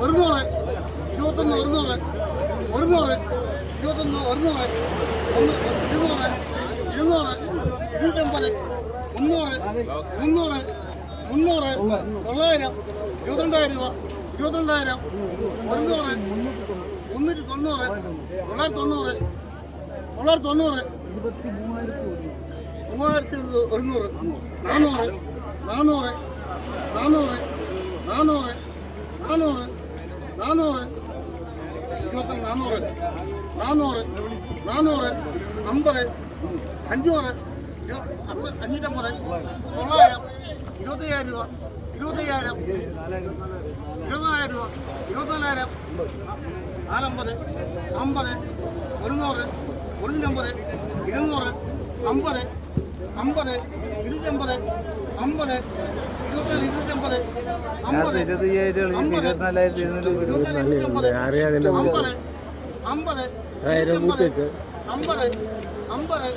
ഒരുന്നൂറ് ഇരുപത്തൊന്ന് ഒരുന്നൂറ് ഒരുന്നൂറ് ഇരുപത്തൊന്ന് ഒരുന്നൂറ് ഒന്ന് ഇരുന്നൂറ് ഇരുന്നൂറ് ഇരുന്നൂറ്റമ്പത് മുന്നൂറ് മുന്നൂറ് മുന്നൂറ് തൊള്ളായിരം ഇരുപത്തിരണ്ടായിരം രൂപ ഇരുപത്തിരണ്ടായിരം ഒരുന്നൂറ് മുന്നൂറ്റി തൊണ്ണൂറ് തൊള്ളായിരത്തി തൊണ്ണൂറ് തൊള്ളായിരത്തി തൊണ്ണൂറ് മൂവായിരത്തി ഒരുന്നൂറ് നാനൂറ് നാനൂറ് നാനൂറ് നാനൂറ്. ഇരുപത്തി നാനൂറ്. നാനൂറ്. നാനൂറ്. അമ്പത്. അഞ്ഞൂറ്. അഞ്ഞൂറ്റമ്പത്. തൊള്ളായിരം. ഇരുപത്തയ്യായിരം രൂപ. ഇരുപത്തയ്യായിരം. ഇരുപത്തിനായിരം രൂപ. ഇരുപത്തിനാലായിരം. നാലമ്പത്. അമ്പത്. ഒരുന്നൂറ്. ഒരുന്നൂറ്റമ്പത്. ഇരുന്നൂറ്. അമ്പത്. അമ്പത്. ഇരുന്നൂറ്റമ്പത്. അമ്പത്. ഇരുപത്തേഴ് അമ്പത്. ഇരുപത്തയ്യായിരം അമ്പത്. ഇരുപത്തിനാലായിരത്തി ഇരുന്നൂറ് അറിയാതില്ല അമ്പത്. അമ്പത്. അമ്പത്. അമ്പത്.